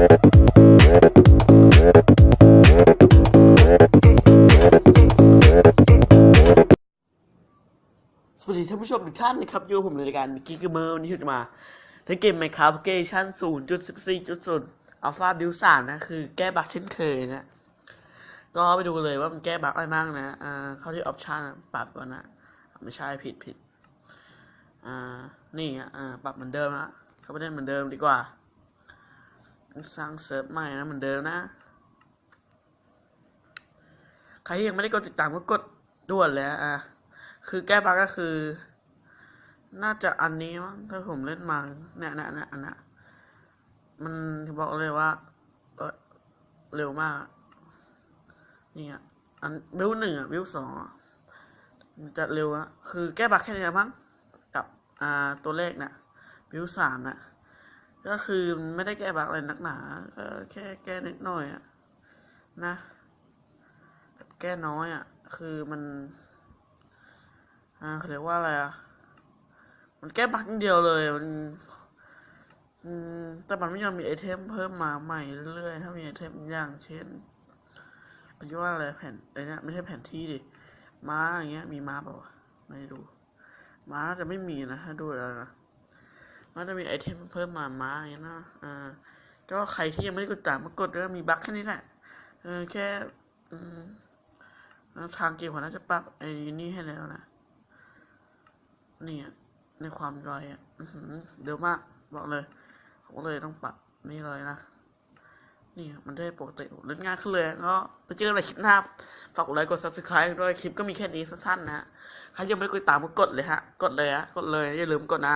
สวัสดีท่านผู้ชมทุกท่านนะครับอยู่ผมในรายการมิกกี้เกมเมอร์วันนี้จะมาทั้งเกมไมค์ครับเกชั่น0.14.0 Alpha Build 3นะ คือแก้บั๊กเช่นเคยนะ ก็ไปดูเลยว่ามันแก้บั๊กอะไรบ้างนะอ่าเข้าที่ออปชันปรับก่อนนะไม่ใช่ผิดผิดอ่านี่อะอ่าปรับเหมือนเดิมนะเข้าไปเล่นเหมือนเดิมดีกว่า สร้างเซิร์ฟใหม่นะเหมือนเดิมนะ ใครที่ยังไม่ได้กดติดตามก็กดด่วนเลยอะคือแก้บั๊กก็คือ น่าจะอันนี้มั้งถ้าผมเล่นมาเนี่ยเนี่ยเนี่ยอันนี้ยมันบอกเลยว่าเร็วมาก นี่อะอันวิวหนึ่งอะวิวสองมันจะเร็วอะคือแก้บั๊กแค่นี้มั้งกับอ่าตัวเลขน่ะวิวสามน่ะ ก็คือไม่ได้แก้บักอะไรนักหนา ก็แค่แก้นิดหน่อยอะนะแบบแก้น้อยอะคือมันอ่าเขาเรียกว่าอะไรอะมันแก้บักเดียวเลยมันอืมแต่มันไม่ยอมมีไอเทมเพิ่มมาใหม่เรื่อยๆถ้ามีไอเทมอย่างเช่นมันเรียกว่าอะไรแผ่นอะไอเนี้ยไม่ใช่แผ่นที่ดิม้าอย่างเงี้ยมีม้าเปล่าวไม่ดูม้าน่าจะไม่มีนะถ้าดูแล้วนะ มันจะมีไอเทมเพิ่มมาม้าอย่างเงี้ยนะอ่าก็ใครที่ยังไม่ได้กดตามมากดด้วมีบั๊กแค่นี้แหละเออแค่ทางเกมเขาน่าจะปรับไอ้นี่ให้แล้วนะนี่อะในความไวอะอื้อหือเร็วมากบอกเลยผมเลยต้องปรับนี่เลยนะนี่อะมันได้ปกติเล่นง่ายขึ้นเลยก็ไปเจอกันในคลิปหน้าฝากกดไลค์กด subscribe ด้วยคลิปก็มีแค่นี้สั้นๆนะใครยังไม่ได้กดตามก็กดเลยฮะ กดเลยฮะกดเลยอย่าลืมกดนะ